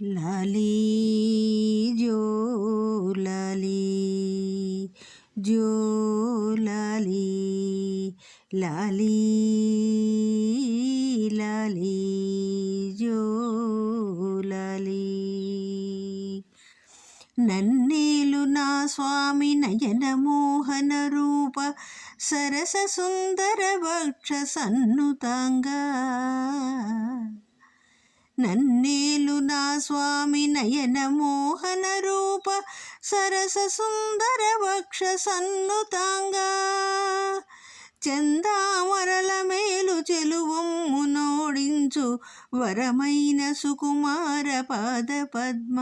లాలీ జో లాలీ జో లాలీ లాలీ లాలీ జో లాలీ. నన్నేలు నా స్వామి నయన మోహన రూప సరస సుందర వక్ష సన్నుతంగా. నన్నేలు నా స్వామి నయన మోహన రూప సరస సుందర వక్ష సన్నుతాంగా. చందామరల మేలు చెలువమ్ము నోడించు వరమైన సుకుమార పాద పద్మ.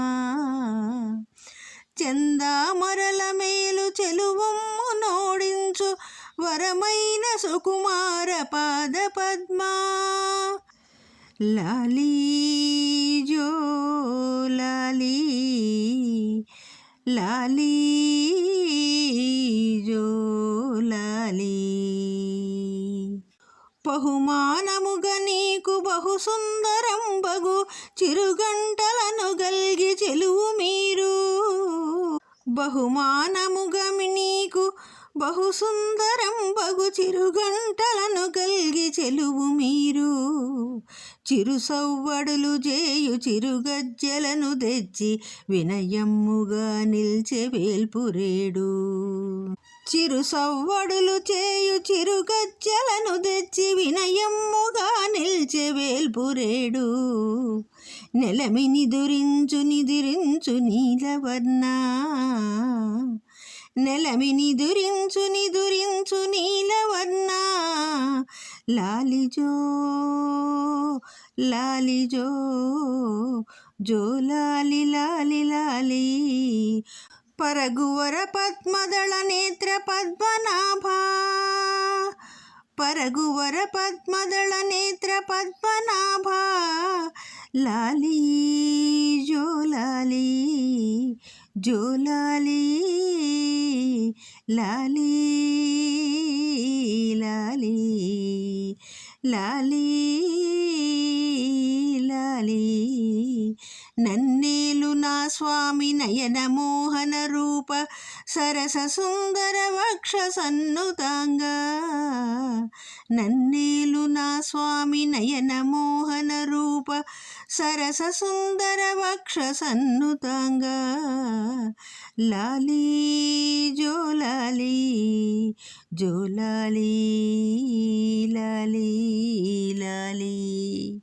చందామరల మేలు చెలువమ్ము నోడించు వరమైన సుకుమార పాద పద్మా. లాలీ జో లాలీ లాలీ జో లాలీ బహుమానముగ నీకు బహు సుందరం బగు చిరుగంటలను గల్గి చెలువు మీరు బహుమానముగ నీకు బహు సుందరం బగు చిరుగంటలను గల్గి చెలువు మీరు చిరు సవ్వడులు చేయు చిరుగజ్జలను తెచ్చి వినయమ్ముగా నిల్చె వేల్పురేడు. చిరు సవ్వడులు చేయు చిరుగజ్జలను తెచ్చి వినయమ్ముగా నిల్చె వేల్పురేడు. నెలమిని దురించు నిదురించు నీలవర్ణ. నెలమిని దురించు నిదురించు నీలవర్ణ. లాలిజో లాలిజో జో లాలి లాలి లాలి. పరగువర పద్మదళ నేత్ర పద్మనాభ. పరగువర పద్మదళ నేత్ర పద్మనాభ. లాలి జో లాలి జో లాలి లాలి లాలి లాలీ. లాలీ నన్నేలు నా స్వామి నయన మోహన రూప సరస సుందర వక్ష సన్నుతాంగ. నన్నేలు నా స్వామి నయన మోహన రూప సరస సుందర వక్ష సన్నుతాంగ. లాలీ జోలాలి జోలాలి లాలి లాలి.